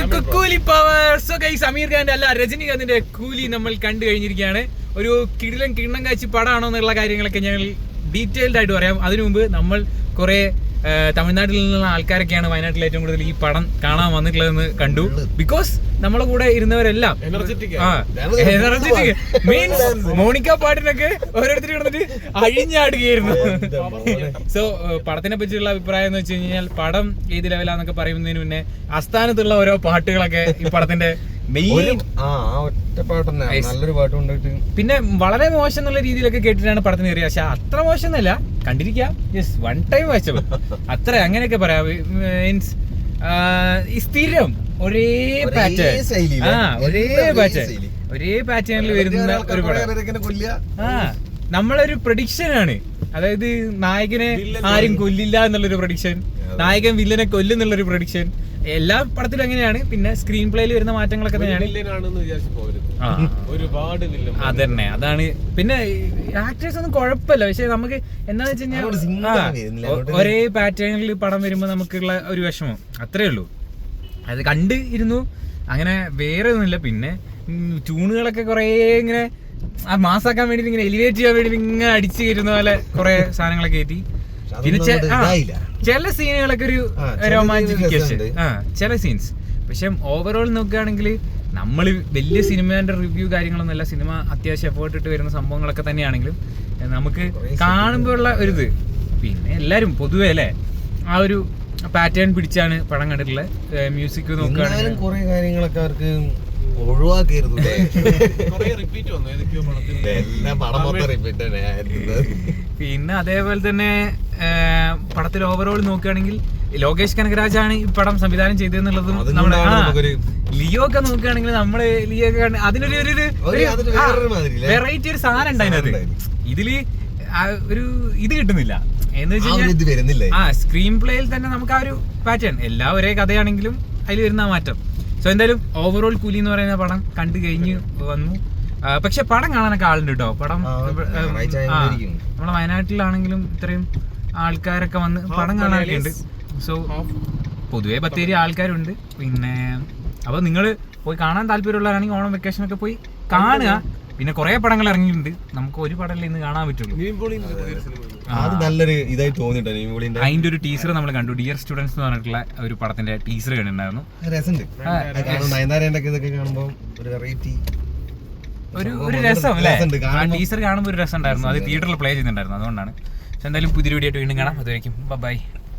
നമുക്ക് കൂലി power so guys അമീർ ഖാന്റെ അല്ല രജനികാന്തിന്റെ കൂലി നമ്മൾ കണ്ടു കഴിഞ്ഞിരിക്കുകയാണ്. ഒരു കിടിലൻ കിണ്ണം കാച്ചി പടമാണോ എന്നുള്ള കാര്യങ്ങളൊക്കെ ഞങ്ങൾ ഡീറ്റെയിൽഡ് ആയിട്ട് പറയാം. അതിനു മുമ്പ് നമ്മൾ കുറെ തമിഴ്നാട്ടിൽ നിന്നുള്ള ആൾക്കാരൊക്കെയാണ് വയനാട്ടിൽ ഏറ്റവും കൂടുതൽ ഈ പടം കാണാൻ വന്നിട്ടുള്ളതെന്ന് കണ്ടു. ബിക്കോസ് നമ്മളെ കൂടെ ഇരുന്നവരെല്ലാം. എനർജറ്റിക് മീൻസ് മോണിക്ക പാട്ടിനൊക്കെ ഓരോരുത്തർ കിടന്നിട്ട് അഴിഞ്ഞാടുകയായിരുന്നു. സോ പടത്തിനെ പറ്റിയുള്ള അഭിപ്രായം എന്ന് വെച്ച് കഴിഞ്ഞാൽ പടം ഏത് ലെവലാന്നൊക്കെ പറയുന്നതിന് മുന്നേ അസ്ഥാനത്തുള്ള ഓരോ പാട്ടുകളൊക്കെ ഈ പടത്തിന്റെ നല്ലൊരു പാട്ട് കൊണ്ടിട്ട് പിന്നെ വളരെ മോശം എന്നുള്ള രീതിയിലൊക്കെ കേട്ടിട്ടാണ് പടത്തിന് കയറിയത്. പക്ഷെ അത്ര മോശം എന്നല്ല. കണ്ടിരിക്കാം. ജസ്റ്റ് വൺ ടൈം വായിച്ചത്. അത്ര അങ്ങനെയൊക്കെ പറയാം. മീൻസ് സ്ഥിരം ഒരേ ഒരേ പാറ്റേൺ ശൈലി, ആ ഒരേ പാറ്റേൺ ഒരേ പാറ്റേണിൽ വരുന്ന ഒരു പടം. നമ്മളൊരു പ്രഡിക്ഷൻ ആണ്. അതായത് നായകനെ ആരും കൊല്ലില്ല എന്നുള്ളൊരു പ്രഡിക്ഷൻ നായകൻ വില്ലനെ കൊല്ലുന്നുള്ളൊരു പ്രഡിക്ഷൻ എല്ലാ പടത്തിലും അങ്ങനെയാണ്. പിന്നെ സ്ക്രീൻ പ്ലേയിൽ വരുന്ന മാറ്റങ്ങളൊക്കെ തന്നെയാണ്. ഒരുപാട് അതന്നെ അതാണ്. പിന്നെ ആക്ടേഴ്സ് ഒന്നും കുഴപ്പമില്ല. പക്ഷെ നമുക്ക് എന്താന്ന് വെച്ച് കഴിഞ്ഞാൽ ഒരേ പാറ്റേണിൽ പടം വരുമ്പോൾ നമുക്കുള്ള ഒരു വിഷമം. അത്രേ ഉള്ളൂ. അത് കണ്ട് ഇരുന്നു അങ്ങനെ വേറെ ഒന്നുമില്ല. പിന്നെ ട്യൂണുകളൊക്കെ കുറേ ഇങ്ങനെ ആ മാസാക്കാൻ വേണ്ടി ഇങ്ങനെ എലിവേറ്റ് ചെയ്യാൻ വേണ്ടി ഇങ്ങനെ അടിച്ചു കയറ്റുന്ന പോലെ കുറെ സാധനങ്ങളൊക്കെ കയറ്റി. പിന്നെ. ചില സീനുകളൊക്കെ ഒരു റൊമാന്റിഫിക്കേഷൻ ചില സീൻസ്. പക്ഷെ ഓവറോൾ നോക്കുകയാണെങ്കിൽ നമ്മൾ വലിയ സിനിമേന്റെ റിവ്യൂ കാര്യങ്ങളൊന്നുമല്ല സിനിമ അത്യാവശ്യം എഫേർട്ട് ഇട്ട് വരുന്ന സംഭവങ്ങളൊക്കെ തന്നെയാണെങ്കിലും നമുക്ക് കാണുമ്പോഴുള്ള ഒരു ഇത്. പിന്നെ എല്ലാരും പൊതുവെ അല്ലേ? ആ ഒരു പാറ്റേൺ പിടിച്ചാണ് പടം കണ്ടിട്ടുള്ളത്. മ്യൂസിക് നോക്കുകയാണെങ്കിൽ. കുറെ കാര്യങ്ങളൊക്കെ അവർക്ക് എല്ലാം പടം മൊത്തം റിപ്പീറ്റ് തന്നെ പിന്നെ അതേപോലെ തന്നെ പടത്തിൽ ഓവറോൾ നോക്കുകയാണെങ്കിൽ ലോകേഷ് കനകരാജാണ് ഈ പടം സംവിധാനം ചെയ്തതെന്നുള്ളതും നമ്മുടെ ലിയോ ഒക്കെ നോക്കുകയാണെങ്കിൽ നമ്മൾ ലിയോ ഒക്കെ അതിനൊരു ഒരു വെറൈറ്റി ഒരു സാധനം ഉണ്ട് അതിനകത്ത് സാധനം ഇതിൽ ഒരു ഇത് കിട്ടുന്നില്ല. എന്ന് വെച്ച് ആ സ്ക്രീൻ പ്ലേയിൽ തന്നെ നമുക്ക് ആ ഒരു പാറ്റേൺ എല്ലാ ഒരേ കഥയാണെങ്കിലും അതിൽ വരുന്ന ആ മാറ്റം. സോ എന്തായാലും ഓവറോൾ കൂലി എന്ന് പറയുന്ന പടം കണ്ടു കഴിഞ്ഞ് വന്നു. പക്ഷെ പടം കാണാനൊക്കെ ആളുണ്ട് കേട്ടോ പടം നമ്മുടെ വയനാട്ടിലാണെങ്കിലും ഇത്രയും ആൾക്കാരൊക്കെ വന്ന് പടം കാണാനൊക്കെ ഉണ്ട്. സോ പൊതുവെ ബത്തേരി ആൾക്കാരുണ്ട്. പിന്നെ അപ്പൊ നിങ്ങൾ പോയി കാണാൻ താല്പര്യമുള്ളവരാണെങ്കിൽ ഓണം വെക്കേഷൻ ഒക്കെ പോയി കാണുക. പിന്നെ കുറെ പടങ്ങൾ ഇറങ്ങിയിട്ടുണ്ട്. നമുക്ക് ഒരു പടമല്ലേ ഇന്ന് കാണാൻ പറ്റുള്ളൂ. പുതിയൊരു. അത് നല്ലൊരു ഇതായി തോന്നിട്ടോ നീമുളിന്റെ അതിന്റെ ഒരു ടീച്ചർ നമ്മൾ കണ്ടു. ഡിയർ സ്റ്റുഡൻസ് എന്ന് പറഞ്ഞിട്ടുള്ള ഒരു പടത്തിന്റെ ടീച്ചർ കണ്ടിട്ടുണ്ടായിരുന്നു. ഒരു വെറൈറ്റി ഒരു രസം അല്ലേ? ആ കാണുമ്പോ ടീസർ കാണുമ്പോൾ ഒരു രസം ഉണ്ടായിരുന്നു അത് തിയേറ്ററിൽ പ്ലേ ചെയ്യുന്നുണ്ടായിരുന്നു അതുകൊണ്ടാണ്. പക്ഷെ എന്തായാലും പുതിയ വീഡിയോ ആയിട്ട് വീണ്ടും കാണാം. അതുവരെയും ബൈ